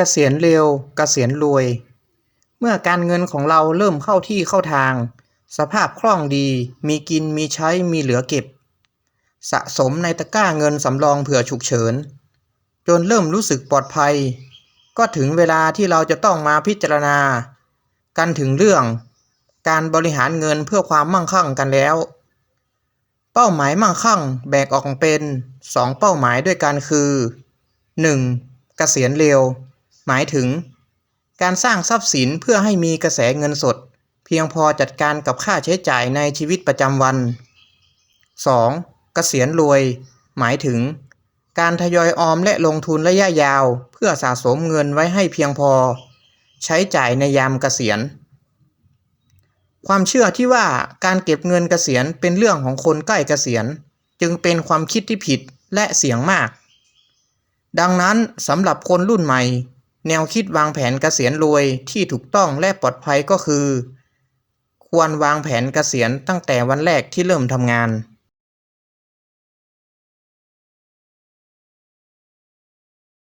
กษียณเร็วเกษียณรวย เมื่อการเงินของเราเริ่มเข้าที่เข้าทาง สภาพคล่องดี มีกินมีใช้มีเหลือเก็บ สะสมในตะกร้าเงินสำรองเผื่อฉุกเฉิน จนเริ่มรู้สึกปลอดภัย ก็ถึงเวลาที่เราจะต้องมาพิจารณา กันถึงเรื่อง การบริหารเงินเพื่อความมั่งคั่งกันแล้ว เป้าหมายมั่งคั่งแบ่งออกเป็นสองเป้าหมายด้วยกันคือ 1. เกษียณเร็ว หมายถึง การสร้างทรัพย์สินเพื่อให้มีกระแสเงินสด เพียงพอจัดการกับค่าใช้จ่ายในชีวิตประจำวัน 2. เกษียณรวย หมายถึง การทยอยออมและลงทุนระยะยาว เพื่อสะสมเงินไว้ให้เพียงพอ ใช้จ่ายในยามเกษียณ ความเชื่อที่ว่าการเก็บเงินเกษียณเป็นเรื่องของคนใกล้เกษียณ จึงเป็นความคิดที่ผิดและเสี่ยงมาก ดังนั้นสำหรับคนรุ่นใหม่ แนวคิดวางแผนเกษียณรวยที่ถูกต้องและปลอดภัยก็คือ ควรวางแผนเกษียณตั้งแต่วันแรกที่เริ่มทำงาน